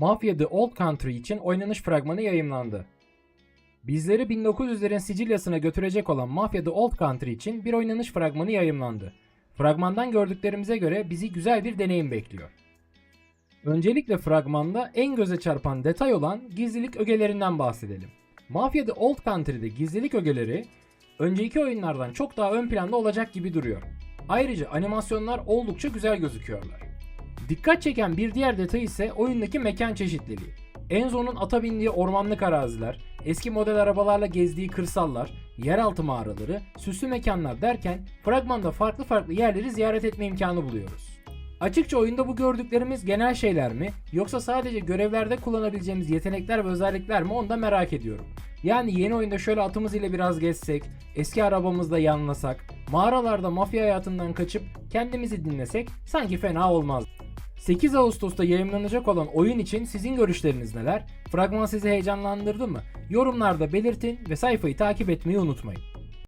Mafia The Old Country için oynanış fragmanı yayımlandı. Bizleri 1900'lerin Sicilya'sına götürecek olan Mafia The Old Country için bir oynanış fragmanı yayımlandı. Fragmandan gördüklerimize göre bizi güzel bir deneyim bekliyor. Öncelikle fragmanda en göze çarpan detay olan gizlilik ögelerinden bahsedelim. Mafia The Old Country'de gizlilik ögeleri önceki oyunlardan çok daha ön planda olacak gibi duruyor. Ayrıca animasyonlar oldukça güzel gözüküyorlar. Dikkat çeken bir diğer detay ise oyundaki mekan çeşitliliği. Enzo'nun ata bindiği ormanlık araziler, eski model arabalarla gezdiği kırsallar, yeraltı mağaraları, süslü mekanlar derken fragmanda farklı farklı yerleri ziyaret etme imkanı buluyoruz. Açıkça oyunda bu gördüklerimiz genel şeyler mi yoksa sadece görevlerde kullanabileceğimiz yetenekler ve özellikler mi onu da merak ediyorum. Yani yeni oyunda şöyle atımız ile biraz gezsek, eski arabamızla yanlasak, mağaralarda mafya hayatından kaçıp kendimizi dinlesek sanki fena olmaz. 8 Ağustos'ta yayınlanacak olan oyun için sizin görüşleriniz neler? Fragman sizi heyecanlandırdı mı? Yorumlarda belirtin ve sayfayı takip etmeyi unutmayın.